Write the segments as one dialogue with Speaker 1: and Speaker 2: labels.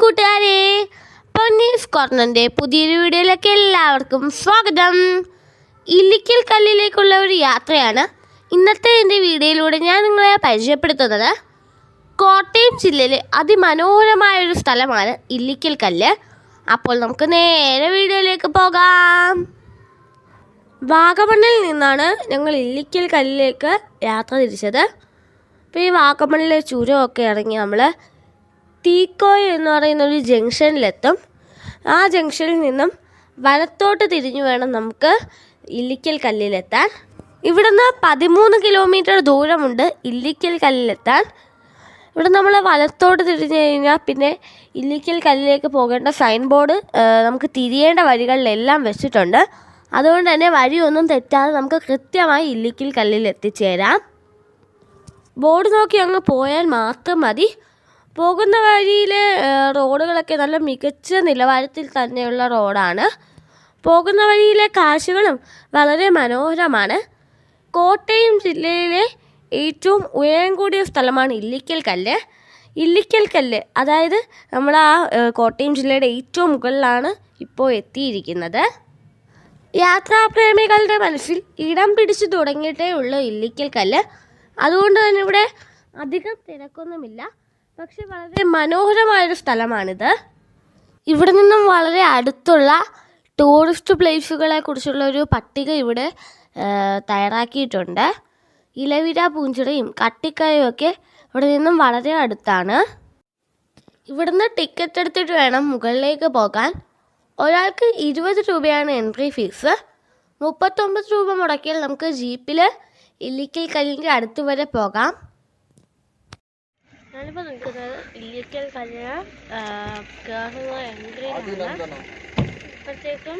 Speaker 1: കൂട്ടുകാരെ. പൊന്നീസ് കോർണറിന്റെ പുതിയൊരു വീഡിയോയിലേക്ക് എല്ലാവർക്കും സ്വാഗതം. ഇല്ലിക്കൽ കല്ലിലേക്കുള്ള ഒരു യാത്രയാണ് ഇന്നത്തെ എന്റെ വീഡിയോയിലൂടെ ഞാൻ നിങ്ങളെ പരിചയപ്പെടുത്തുന്നത്. കോട്ടയം ജില്ലയിലെ അതിമനോഹരമായ ഒരു സ്ഥലമാണ് ഇല്ലിക്കൽ കല്ല്. അപ്പോൾ നമുക്ക് നേരെ വീഡിയോയിലേക്ക് പോകാം. വാഗമണ്ണിൽ നിന്നാണ് ഞങ്ങൾ ഇല്ലിക്കൽ കല്ലിലേക്ക് യാത്ര തിരിച്ചത്. അപ്പോൾ ഈ വാഗമണ്ണിലെ ചുരമൊക്കെ ഇറങ്ങി നമ്മൾ തീക്കോയ് എന്ന് പറയുന്ന ഒരു ജംഗ്ഷനിലെത്തും. ആ ജംഗ്ഷനിൽ നിന്നും വലത്തോട്ട് തിരിഞ്ഞു വേണം നമുക്ക് ഇല്ലിക്കൽ കല്ലിലെത്താൻ. ഇവിടുന്ന് പതിമൂന്ന് കിലോമീറ്റർ ദൂരമുണ്ട് ഇല്ലിക്കൽ കല്ലിലെത്താൻ. ഇവിടെ നമ്മൾ വലത്തോട്ട് തിരിഞ്ഞു കഴിഞ്ഞാൽ പിന്നെ ഇല്ലിക്കൽ കല്ലിലേക്ക് പോകേണ്ട സൈൻ ബോർഡ് നമുക്ക് തിരിയേണ്ട വഴികളിലെല്ലാം വെച്ചിട്ടുണ്ട്. അതുകൊണ്ട് തന്നെ വഴിയൊന്നും തെറ്റാതെ നമുക്ക് കൃത്യമായി ഇല്ലിക്കൽ കല്ലിൽ എത്തിച്ചേരാം. ബോർഡ് നോക്കി അങ്ങ് പോയാൽ മാത്രം മതി. പോകുന്ന വഴിയിലെ റോഡുകളൊക്കെ നല്ല മികച്ച നിലവാരത്തിൽ തന്നെയുള്ള റോഡാണ്. പോകുന്ന വഴിയിലെ കാഴ്ചകളും വളരെ മനോഹരമാണ്. കോട്ടയം ജില്ലയിലെ ഏറ്റവും ഉയരം കൂടിയ സ്ഥലമാണ് ഇല്ലിക്കൽ കല്ല്. ഇല്ലിക്കൽ കല്ല് അതായത് നമ്മൾ ആ കോട്ടയം ജില്ലയുടെ ഏറ്റവും മുകളിലാണ് ഇപ്പോൾ എത്തിയിരിക്കുന്നത്. യാത്രാപ്രേമികളുടെ മനസ്സിൽ ഇടം പിടിച്ചു തുടങ്ങിയിട്ടേ ഉള്ളൂ ഇല്ലിക്കൽ കല്ല്. അതുകൊണ്ട് തന്നെ ഇവിടെ അധികം തിരക്കൊന്നുമില്ല. പക്ഷെ വളരെ മനോഹരമായൊരു സ്ഥലമാണിത്. ഇവിടെ നിന്നും വളരെ അടുത്തുള്ള ടൂറിസ്റ്റ് പ്ലേസുകളെ കുറിച്ചുള്ള ഒരു പട്ടിക ഇവിടെ തയ്യാറാക്കിയിട്ടുണ്ട്. ഇലവിര പൂഞ്ചിറയും കട്ടിക്കായും ഒക്കെ ഇവിടെ നിന്നും വളരെ അടുത്താണ്. ഇവിടുന്ന് ടിക്കറ്റ് എടുത്തിട്ട് വേണം മുകളിലേക്ക് പോകാൻ. ഒരാൾക്ക് ഇരുപത് രൂപയാണ് എൻട്രി ഫീസ് മുപ്പത്തൊമ്പത് രൂപ മുടക്കിയാൽ നമുക്ക് ജീപ്പിൽ ഇല്ലിക്കൽ കല്ലിന്റെ അടുത്ത് വരെ പോകാം. ഞാനിപ്പോൾ നിൽക്കുന്നത് ഇല്ലിക്കൽ കല്ല് കയറുന്ന എൻട്രിയിലാണ്. അപ്പോഴത്തേക്കും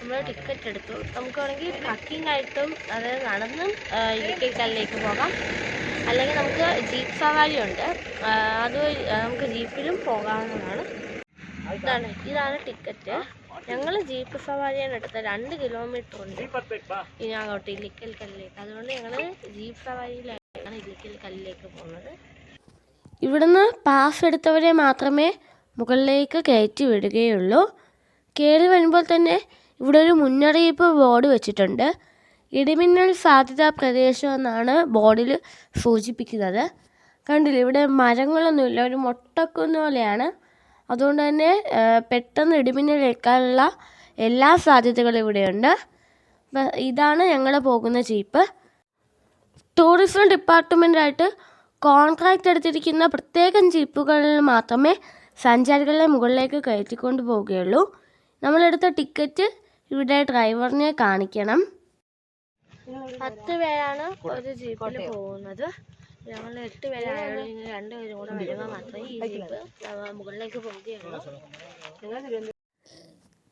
Speaker 1: നമ്മൾ ടിക്കറ്റ് എടുത്തു. നമുക്ക് വേണമെങ്കിൽ ട്രക്കിംഗ് ആയിട്ടും അത് നടന്നും ഇല്ലിക്കൽ കല്ലിലേക്ക് പോകാം. അല്ലെങ്കിൽ നമുക്ക് ജീപ്പ് സവാരി ഉണ്ട്. അത് നമുക്ക് ജീപ്പിലും പോകാവുന്നതാണ്. ഇതാണ് ഇതാണ് ടിക്കറ്റ്. ഞങ്ങൾ ജീപ്പ് സവാരിയാണ് എടുത്തത്. രണ്ട് കിലോമീറ്റർ ഉണ്ട്. ഇനി അങ്ങോട്ട് ഇല്ലിക്കൽ കല്ലിലേക്ക്. അതുകൊണ്ട് ഞങ്ങൾ ജീപ്പ് സവാരിയിലാണ് ഇല്ലിക്കൽ കല്ലിലേക്ക് പോകുന്നത്. ഇവിടുന്ന് പാസ് എടുത്തവരെ മാത്രമേ മുകളിലേക്ക് കയറ്റി വിടുകയുള്ളൂ. കയറി വരുമ്പോൾ തന്നെ ഇവിടെ ഒരു മുന്നറിയിപ്പ് ബോർഡ് വെച്ചിട്ടുണ്ട്. ഇടിമിന്നൽ സാധ്യത പ്രദേശം എന്നാണ് ബോർഡിൽ സൂചിപ്പിക്കുന്നത്. കണ്ടില്ല ഇവിടെ മരങ്ങളൊന്നുമില്ല ഒരു മൊട്ടക്കുന്ന് പോലെയാണ്. അതുകൊണ്ട് തന്നെ പെട്ടെന്ന് ഇടിമിന്നൽ ഏൽക്കാനുള്ള എല്ലാ സാധ്യതകളും ഇവിടെയുണ്ട്. ഇതാണ് ഞങ്ങൾ പോകുന്ന ജീപ്പ് ടൂറിസം ഡിപ്പാർട്ട്മെന്റായിട്ട് കോൺട്രാക്റ്റ് എടുത്തിരിക്കുന്ന പ്രത്യേകം ജീപ്പുകളിൽ മാത്രമേ സഞ്ചാരികളെ മുകളിലേക്ക് കയറ്റിക്കൊണ്ട് പോവുകയുള്ളൂ. നമ്മളെടുത്ത ടിക്കറ്റ് ഇവിടെ ഡ്രൈവറിനെ കാണിക്കണം. പത്ത് പേരാണ് ഒരു ജീപ്പിൽ പോകുന്നത്. ഞങ്ങൾ എട്ട് പേരാണ്. രണ്ടുപേരും രണ്ട് പേരും കൂടെ വരുമ്പോൾ മാത്രമേ ഈ ജീപ്പ് മുകളിലേക്ക് പോവുകയുള്ളൂ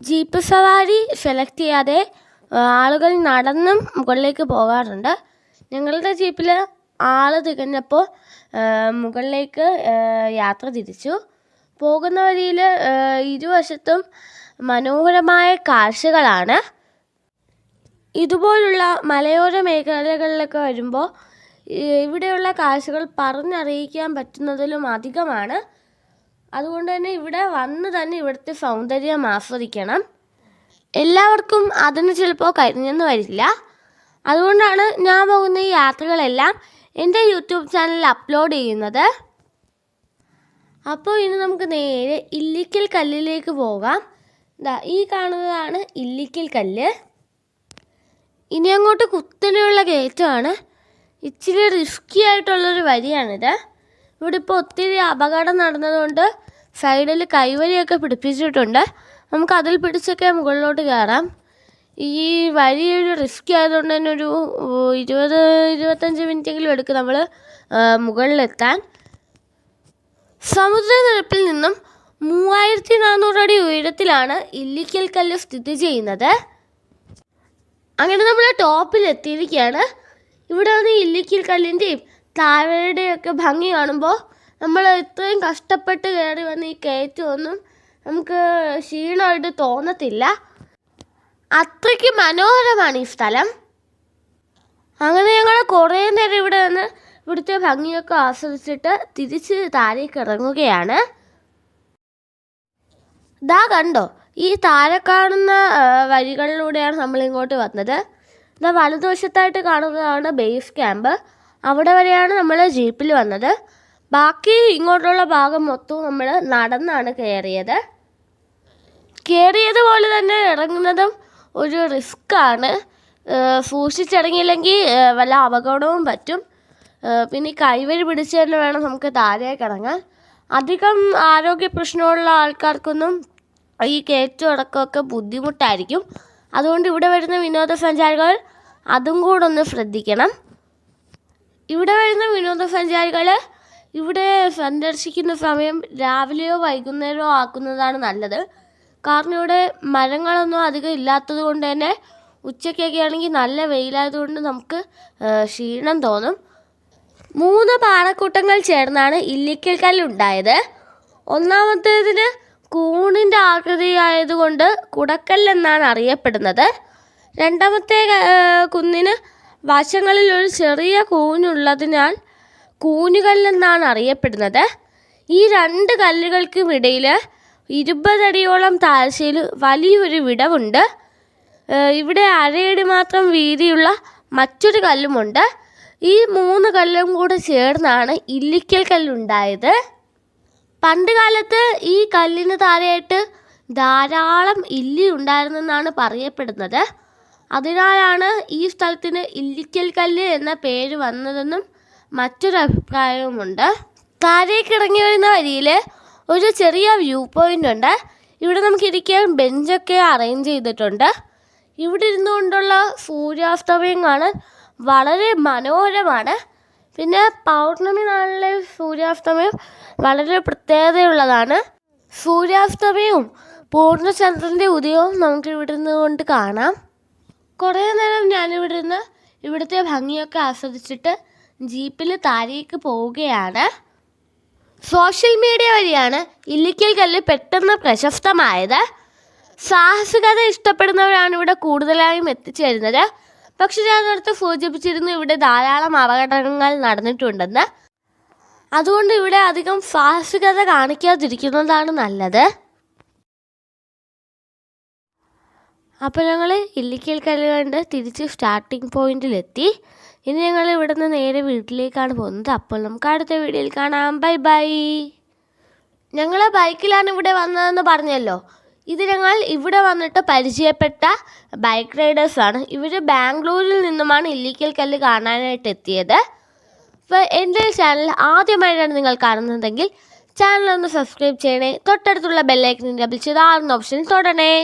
Speaker 1: ജീപ്പ് സവാരി സെലക്ട് ചെയ്യാതെ ആളുകൾ നടന്നും മുകളിലേക്ക് പോകാറുണ്ട്. ഞങ്ങളുടെ ജീപ്പിൽ ആൾ തികഞ്ഞപ്പോൾ മുകളിലേക്ക് യാത്ര തിരിച്ചു. പോകുന്ന വഴിയിൽ ഇരുവശത്തും മനോഹരമായ കാഴ്ചകളാണ്. ഇതുപോലുള്ള മലയോര മേഖലകളിലൊക്കെ വരുമ്പോൾ ഇവിടെയുള്ള കാഴ്ചകൾ പറഞ്ഞറിയിക്കാൻ പറ്റുന്നതിലും അധികമാണ്. അതുകൊണ്ട് തന്നെ ഇവിടെ വന്ന് തന്നെ ഇവിടുത്തെ സൗന്ദര്യം ആസ്വദിക്കണം. എല്ലാവർക്കും അതിന് ചിലപ്പോൾ കഴിഞ്ഞെന്ന് വരില്ല. അതുകൊണ്ടാണ് ഞാൻ പോകുന്ന ഈ യാത്രകളെല്ലാം എന്റെ യൂട്യൂബ് ചാനലിൽ അപ്ലോഡ് ചെയ്യുന്നത്. അപ്പോൾ ഇനി നമുക്ക് നേരെ ഇല്ലിക്കൽ കല്ലിലേക്ക് പോകാം. ഇതാ ഈ കാണുന്നതാണ് ഇല്ലിക്കൽ കല്ല്. ഇനി അങ്ങോട്ട് കുത്തനെയുള്ള കയറ്റമാണ് ഇച്ചിരി റിസ്കി ആയിട്ടുള്ളൊരു വരിയാണിത്. ഇവിടെ ഇപ്പോൾ ഒത്തിരി അപകടം നടന്നതുകൊണ്ട് സൈഡിൽ കൈവരിയൊക്കെ പിടിപ്പിച്ചിട്ടുണ്ട്. നമുക്ക് അതിൽ പിടിച്ചൊക്കെ മുകളിലോട്ട് കയറാം. ഈ വഴി ഒരു റിസ്ക് ആയതുകൊണ്ട് തന്നെ ഒരു ഇരുപത് ഇരുപത്തഞ്ച് മിനിറ്റെങ്കിലും എടുക്കും നമ്മൾ മുകളിലെത്താൻ. സമുദ്രനിരപ്പിൽ നിന്നും മൂവായിരത്തി നാനൂറ് അടി ഉയരത്തിലാണ് ഇല്ലിക്കൽ കല്ല് സ്ഥിതി ചെയ്യുന്നത്. അങ്ങനെ നമ്മൾ ടോപ്പിൽ എത്തിയിരിക്കുകയാണ് ഇവിടെ വന്ന് ഇല്ലിക്കൽ കല്ലിന്റെയും താഴെയുടെയൊക്കെ ഭംഗി കാണുമ്പോൾ നമ്മൾ ഇത്രയും കഷ്ടപ്പെട്ട് കയറി വന്ന് ഈ കയറ്റമൊന്നും നമുക്ക് ക്ഷീണമായിട്ട് തോന്നത്തില്ല. അത്രയ്ക്ക് മനോഹരമാണ് ഈ സ്ഥലം. അങ്ങനെ ഞങ്ങൾ കുറേ നേരം ഇവിടെ നിന്ന് ഇവിടുത്തെ ഭംഗിയൊക്കെ ആസ്വദിച്ചിട്ട് തിരിച്ച് താഴേക്ക് ഇറങ്ങുകയാണ്. ദാ കണ്ടോ ഈ താഴെ കാണുന്ന വഴികളിലൂടെയാണ് നമ്മൾ ഇങ്ങോട്ട് വന്നത്. ഇതാ വലതുവശത്തായിട്ട് കാണുന്നതാണ് ബേസ് ക്യാമ്പ്. അവിടെ വരെയാണ് നമ്മൾ ജീപ്പിൽ വന്നത്. ബാക്കി ഇങ്ങോട്ടുള്ള ഭാഗം മൊത്തവും നമ്മൾ നടന്നാണ് കയറിയത് കയറിയതുപോലെ തന്നെ ഇറങ്ങുന്നതും ഒരു റിസ്ക്കാണ്. സൂക്ഷിച്ചിറങ്ങിയില്ലെങ്കിൽ വല്ല അപകടവും പറ്റും. പിന്നെ ഈ കൈവഴി പിടിച്ച് തന്നെ വേണം നമുക്ക് താഴേക്ക് ഇറങ്ങാൻ. അധികം ആരോഗ്യ പ്രശ്നമുള്ള ആൾക്കാർക്കൊന്നും ഈ കയറ്റം ബുദ്ധിമുട്ടായിരിക്കും. അതുകൊണ്ട് ഇവിടെ വരുന്ന വിനോദസഞ്ചാരികൾ അതും കൂടെ ഒന്ന് ശ്രദ്ധിക്കണം. ഇവിടെ വരുന്ന വിനോദസഞ്ചാരികൾ ഇവിടെ സന്ദർശിക്കുന്ന സമയം രാവിലെയോ വൈകുന്നേരമോ ആക്കുന്നതാണ് നല്ലത്. കാരണം ഇവിടെ മരങ്ങളൊന്നും അധികം ഇല്ലാത്തത് കൊണ്ട് തന്നെ ഉച്ചയ്ക്കൊക്കെ ആണെങ്കിൽ നല്ല വെയിലായതുകൊണ്ട് നമുക്ക് ക്ഷീണം തോന്നും. മൂന്ന് പാറക്കൂട്ടങ്ങൾ ചേർന്നാണ് ഇല്ലിക്കൽ കല്ലുണ്ടായത് ഒന്നാമത്തേതിന് കൂണിന്റെ ആകൃതിയായതുകൊണ്ട് കുടക്കല്ല് എന്നാണ് അറിയപ്പെടുന്നത്. രണ്ടാമത്തെ കുന്നിന് വശങ്ങളിൽ ഒരു ചെറിയ കൂനുള്ളതിനാൽ കൂനുകല്ലെന്നാണ് അറിയപ്പെടുന്നത്. ഈ രണ്ട് കല്ലുകൾക്കും ഇടയിൽ ഇരുപതടിയോളം താഴ്ചയിൽ വലിയൊരു വിടവുണ്ട്. ഇവിടെ അരയടി മാത്രം വീതിയുള്ള മറ്റൊരു കല്ലുമുണ്ട്. ഈ മൂന്ന് കല്ലും കൂടെ ചേർന്നാണ് ഇല്ലിക്കൽ കല്ലുണ്ടായത്. പണ്ട് കാലത്ത് ഈ കല്ലിന് താഴെയായിട്ട് ധാരാളം ഇല്ലി ഉണ്ടായിരുന്നെന്നാണ് പറയപ്പെടുന്നത്. അതിനാലാണ് ഈ സ്ഥലത്തിന് ഇല്ലിക്കൽ കല്ല് എന്ന പേര് വന്നതെന്നും മറ്റൊരു അഭിപ്രായവുമുണ്ട്. താഴേക്കിറങ്ങി വരുന്ന വരിയിൽ ഒരു ചെറിയ വ്യൂ പോയിന്റ് ഉണ്ട്. ഇവിടെ നമുക്ക് ഇരിക്കാൻ ബെഞ്ചൊക്കെ അറേഞ്ച് ചെയ്തിട്ടുണ്ട്. ഇവിടെ ഇരുന്നുകൊണ്ടുള്ള സൂര്യാസ്തമയം കാണാൻ വളരെ മനോഹരമാണ്. പിന്നെ പൗർണമി നാളിലെ സൂര്യാസ്തമയം വളരെ പ്രത്യേകതയുള്ളതാണ്. സൂര്യാസ്തമയവും പൂർണചന്ദ്രന്റെ ഉദയവും നമുക്ക് ഇവിടെ നിന്ന് കൊണ്ട് കാണാം. കുറേ നേരം ഞാനിവിടെ നിന്ന് ഇവിടുത്തെ ഭംഗിയൊക്കെ ആസ്വദിച്ചിട്ട് ജീപ്പിൽ താഴേക്ക് പോവുകയാണ്. സോഷ്യൽ മീഡിയ വഴിയാണ് ഇല്ലിക്കൽ കല്ല് പെട്ടെന്ന് പ്രശസ്തമായത്. സാഹസികത ഇഷ്ടപ്പെടുന്നവരാണ് ഇവിടെ കൂടുതലായും എത്തിച്ചേരുന്നത്. പക്ഷെ ഞാൻ നേരത്തെ സൂചിപ്പിച്ചിരുന്നു ഇവിടെ ധാരാളം അപകടങ്ങൾ നടന്നിട്ടുണ്ടെന്ന്. അതുകൊണ്ട് ഇവിടെ അധികം സാഹസികത കാണിക്കാതിരിക്കുന്നതാണ് നല്ലത്. അപ്പോൾ ഞങ്ങൾ ഇല്ലിക്കൽ കല്ല് കണ്ട് തിരിച്ച് സ്റ്റാർട്ടിംഗ് പോയിന്റിലെത്തി ഇനി ഞങ്ങൾ ഇവിടെ നിന്ന് നേരെ വീട്ടിലേക്കാണ് പോകുന്നത്. അപ്പോൾ നമുക്ക് അടുത്ത വീഡിയോയിൽ കാണാം. ബൈ ബൈ ഞങ്ങൾ ബൈക്കിലാണ് ഇവിടെ വന്നതെന്ന് പറഞ്ഞല്ലോ. ഇത് ഞങ്ങൾ ഇവിടെ വന്നിട്ട് പരിചയപ്പെട്ട ബൈക്ക് റൈഡേഴ്സാണ് ഇവർ ബാംഗ്ലൂരിൽ നിന്നുമാണ് ഇല്ലിക്കൽ കല്ല് കാണാനായിട്ട് എത്തിയത്. അപ്പോൾ എന്റെ ചാനൽ ആദ്യമായിട്ടാണ് നിങ്ങൾ കാണുന്നതെങ്കിൽ ചാനൽ ഒന്ന് സബ്സ്ക്രൈബ് ചെയ്യണേ. തൊട്ടടുത്തുള്ള ബെല്ലൈക്കൻ ഡബിൾ ചെയ്ത് ആറുന്ന ഓപ്ഷൻ തൊടണേ.